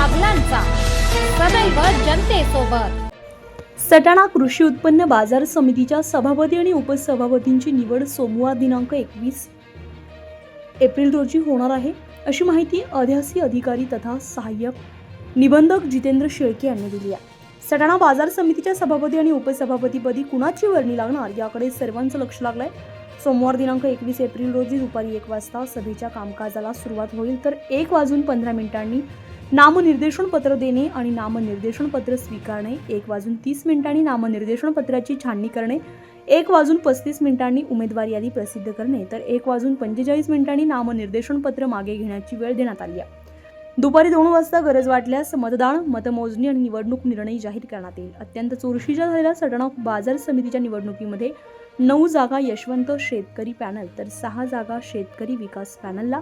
औरंगाबाद सटाणा कृषी उत्पन्न बाजार समितीच्या सभापती आणि उपसभापतींची निवड सोमवार दिनांक एकवीस एप्रिल रोजी होणार आहे. अशी माहिती अध्यासी अधिकारी तथा सहाय्यक निबंधक जितेंद्र शेळके यांनी दिली आहे. सटाणा बाजार समितीच्या सभापती आणि उपसभापतीपदी कुणाची वर्णी लागणार याकडे सर्वांचं लक्ष लागलंय. सोमवार दिनांक एकवीस एप्रिल रोजी दुपारी एक वाजता सभेच्या कामकाजाला सुरुवात होईल तर एक वाजून पंधरा मिनिटांनी नामनिर्देशन पत्र देणे आणि नामनिर्देशन पत्र स्वीकारणे एक वाजून तीस मिनिटांनी नामनिर्देशन पत्राची छाननी करणे एक वाजून पस्तीस मिनिटांनी उमेदवार यादी प्रसिद्ध करणे तर एक वाजून पंचेचाळीस मिनिटांनी नामनिर्देशन पत्र मागे घेण्याची वेळ देण्यात आली आहे. दुपारी दोन वाजता गरज वाटल्यास मतदान मतमोजणी आणि निवडणूक निर्णय जाहीर करण्यात येईल. अत्यंत चुरशीच्या झालेल्या सटाणा बाजार समितीच्या निवडणुकीमध्ये नऊ जागा यशवंत शेतकरी पॅनल तर सहा जागा शेतकरी विकास पॅनलला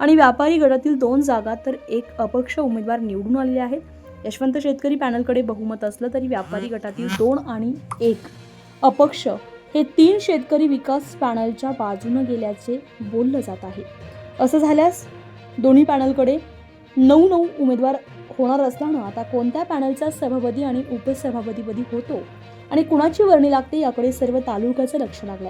आणि व्यापारी गटातील दोन जागा तर एक अपक्ष उमेदवार निवडून आलेले आहेत. यशवंत शेतकरी पॅनलकडे बहुमत असलं तरी व्यापारी गटातील दोन आणि एक अपक्ष हे तीन शेतकरी विकास पॅनलच्या बाजूनं गेल्याचे बोललं जात आहे. असं झाल्यास दोन्ही पॅनलकडे नऊ नऊ उमेदवार होणार असल्यानं आता कोणत्या पॅनलचा सभापती आणि उपसभापतीपदी होतो आणि कुणाची वर्णी लागते याकडे सर्व तालुक्याचं लक्ष लागलं